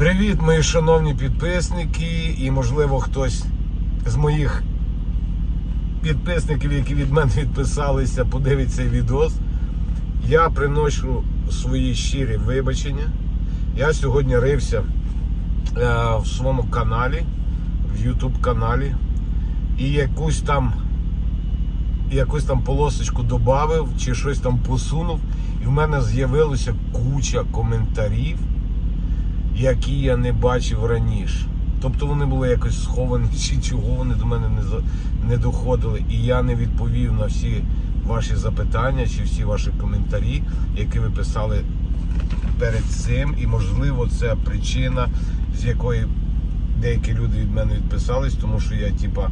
Привіт, мої шановні підписники, і можливо хтось з моїх підписників, які від мене відписалися, подивиться відос. Я приношу свої щирі вибачення. Я сьогодні рився е, в своєму каналі, в YouTube каналі, і якусь там якусь там полосочку додав чи щось там посунув, і в мене з'явилося куча коментарів які я не бачив раніше. Тобто вони були якось сховані, чи чого вони до мене не не доходили. І я не відповів на всі ваші запитання чи всі ваші коментарі, які ви писали перед цим. І можливо це причина, з якої деякі люди від мене відписались, тому що я типа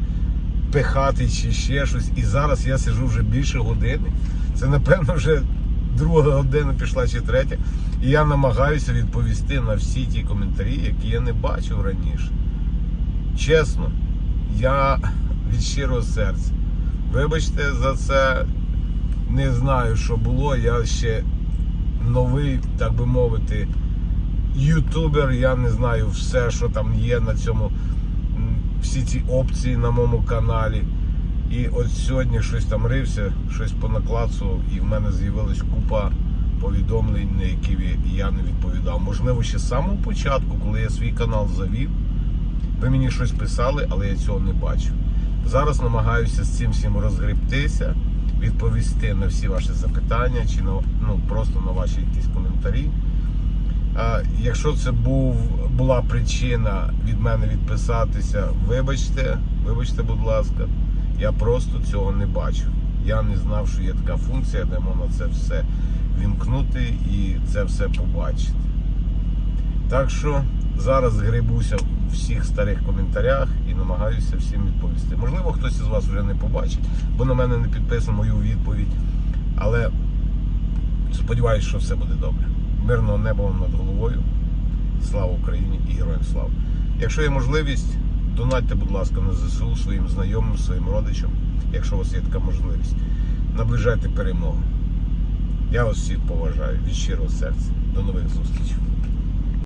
пихатий чи ще щось. І зараз я сижу вже більше години. Це напевно вже друга година пішла чи третя. І я намагаюся відповісти на всі ті коментарі, які я не бачив раніше. Чесно, я від щирого серця. Вибачте за це, не знаю, що було. Я ще новий, так би мовити, ютубер. Я не знаю все, що там є на цьому, всі ці опції на моєму каналі. І от сьогодні щось там рився, щось понаклацував, і в мене з'явилась купа повідомлень, на які я не відповідав. Можливо, ще з самого початку, коли я свій канал завів, ви мені щось писали, але я цього не бачив. Зараз намагаюся з цим всім розгребтися, відповісти на всі ваші запитання чи на, ну, просто на ваші якісь коментарі. А, якщо це був, була причина від мене відписатися, вибачте, вибачте, будь ласка, я просто цього не бачив. Я не знав, що є така функція, де можна це все вімкнути і це все побачити. Так що зараз грибуся в всіх старих коментарях і намагаюся всім відповісти. Можливо, хтось із вас вже не побачить, бо на мене не підписано мою відповідь. Але сподіваюся, що все буде добре. Мирного неба вам над головою. Слава Україні і героям слава! Якщо є можливість, донатьте, будь ласка, на ЗСУ своїм знайомим, своїм родичам, якщо у вас є така можливість. Наближайте перемогу. Я вас всіх поважаю від щирого серця. До нових зустрічей.